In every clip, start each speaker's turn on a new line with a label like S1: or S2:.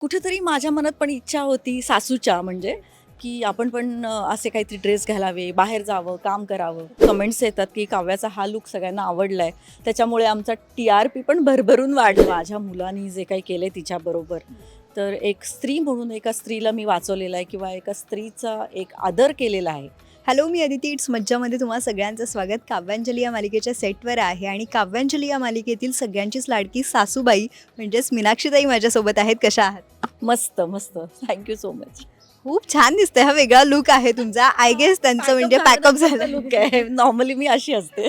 S1: कुठेतरी माझ्या मनात पण इच्छा होती सासूच्या म्हणजे की आपण पण असे काहीतरी ड्रेस घालावे बाहेर जावं काम करावं. कमेंट्स येतात की काव्याचा हा लुक सगळ्यांना आवडला आहे त्याच्यामुळे आमचा टी आर पी पण भरभरून वाढला. माझ्या मुलांनी जे काही केलं तिच्याबरोबर. तर एक स्त्री म्हणून एका स्त्रीला मी वाचवलेलं आहे किंवा एका स्त्रीचा एक आदर केलेला आहे.
S2: हॅलो मी अदिती. इट्स मज्जामध्ये तुम्हाला सगळ्यांचं स्वागत. काव्यांजली या मालिकेच्या सेटवर आहे आणि काव्यांजली या मालिकेतील सगळ्यांचीच लाडकी सासूबाई म्हणजेच मीनाक्षीताई माझ्यासोबत आहेत. कशा आहात?
S1: मस्त मस्त. थँक्यू सो मच
S2: खूप छान दिसतंय हा वेगळा लुक आहे तुमचा. आय गेस त्यांचं म्हणजे पॅकअप झालं.
S1: लुक आहे. नॉर्मली मी अशी असते.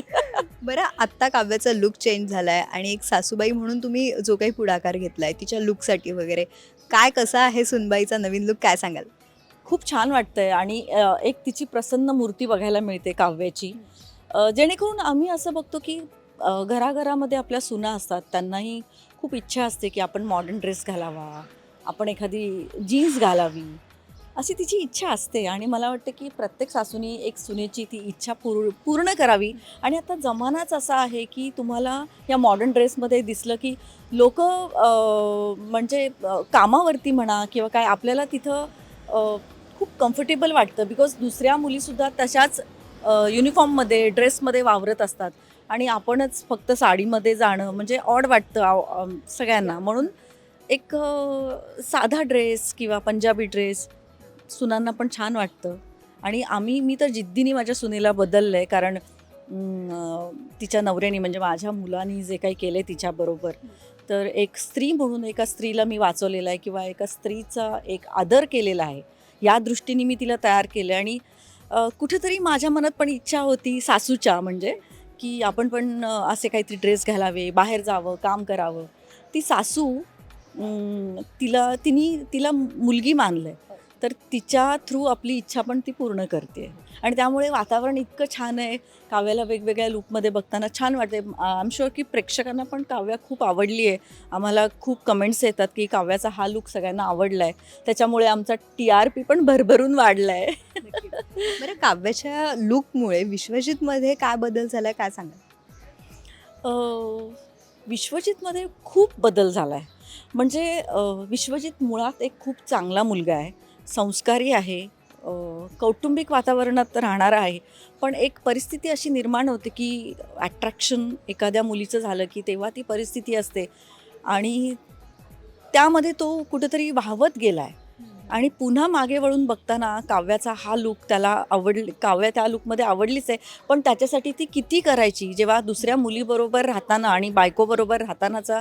S2: बरं आत्ता काव्याचा लुक चेंज झाला आहे आणि एक सासूबाई म्हणून तुम्ही जो काही पुढाकार घेतला आहे तिच्या लुकसाठी वगैरे काय कसा आहे सुनबाईचा नवीन लुक काय सांगाल?
S1: खूप छान वाटतंय आणि अ, एक तिची प्रसन्न मूर्ती बघायला मिळते काव्याची. अ, जेणेकरून आम्ही असं बघतो की अ, घराघरामध्ये आपल्या सुना असतात. त्यांनाही खूप इच्छा असते की आपण मॉडर्न ड्रेस घालावा. आपण एखादी जीन्स घालावी अशी तिची इच्छा असते. आणि मला वाटतं की प्रत्येक सासूनी एक सुनेची ती इच्छा पूर पूर्ण करावी. आणि आता जमानाच असा आहे की तुम्हाला या मॉडर्न ड्रेसमध्ये दिसलं की लोक म्हणजे कामावरती म्हणा किंवा काय आपल्याला तिथं खूप कम्फर्टेबल वाटतं. बिकॉज दुसऱ्या मुलीसुद्धा तशाच युनिफॉर्ममध्ये ड्रेसमध्ये वावरत असतात. आणि आपणच फक्त साडीमध्ये जाणं म्हणजे ऑड वाटतं आव- सगळ्यांना. म्हणून एक साधा ड्रेस किंवा पंजाबी ड्रेस सुनांना पण छान वाटतं. आणि आम्ही मी तर जिद्दीने माझ्या सुनेला बदललं आहे कारण तिच्या नवऱ्याने म्हणजे माझ्या मुलांनी जे काही केलं आहे तिच्याबरोबर. तर एक स्त्री म्हणून एका स्त्रीला मी वाचवलेलं आहे किंवा एका स्त्रीचा एक आदर केलेला आहे. या दृष्टीने मी तिला तयार केलं आणि कुठेतरी माझ्या मनात पण इच्छा होती सासूच्या म्हणजे की आपण पण असे काहीतरी ड्रेस घालावे बाहेर जावं काम करावं. ती सासू तिला तिने तिला मुलगी मानलं आहे तर तिच्या थ्रू आपली इच्छा पण ती पूर्ण करते. आणि त्यामुळे वातावरण इतकं छान आहे. काव्याला वेगवेगळ्या लुकमध्ये बघताना छान वाटते आय एम शुअर की प्रेक्षकांना पण काव्या खूप आवडली आहे. आम्हाला खूप कमेंट्स येतात की काव्याचा हा लुक सगळ्यांना आवडला आहे त्याच्यामुळे आमचा टी आर पी पण भरभरून वाढला आहे
S2: बरं काव्याच्या लुकमुळे विश्वजितमध्ये काय बदल झाला काय सांगाल?
S1: विश्वजितमध्ये खूप बदल झाला आहे म्हणजे विश्वजित मुळात एक खूप चांगला मुलगा आहे. संस्कारी आहे. कौटुंबिक वातावरणात राहणारा आहे. पण एक परिस्थिती अशी निर्माण होते की ॲट्रॅक्शन एखाद्या मुलीचं झालं की तेव्हा ती परिस्थिती असते. आणि त्यामध्ये तो कुठेतरी वाहवत गेला आहे आणि पुन्हा मागे वळून बघताना काव्याचा हा लुक त्याला आवड काव्य त्या लुकमध्ये आवडलीच आहे. पण त्याच्यासाठी ती किती करायची? जेव्हा दुसऱ्या मुलीबरोबर राहताना आणि बायकोबरोबर राहतानाचा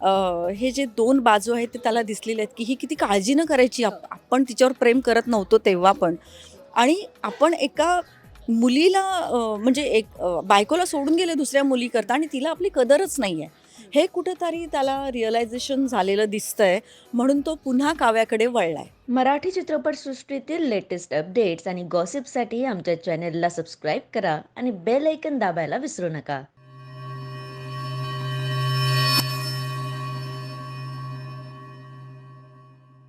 S1: अ, हे जे दोन बाजू आहेत ते त्याला दिसलेले आहेत की ही किती काळजीनं करायची. आप- आपण तिच्यावर प्रेम करत नव्हतो तेव्हा पण. आणि आपण एका मुलीला अ, म्हणजे एक अ, बायकोला सोडून गेले दुसऱ्या मुलीकरता आणि तिला आपली कदरच नाही आहे हे कुठेतरी त्याला रिअलायझेशन झालेलं दिसतंय. म्हणून तो पुन्हा काव्याकडे वळलाय.
S3: मराठी चित्रपटसृष्टीतील लेटेस्ट अपडेट्स आणि गॉसिपसाठी आमच्या चॅनेलला सबस्क्राईब करा आणि बेल ऐकन दाबायला विसरू नका.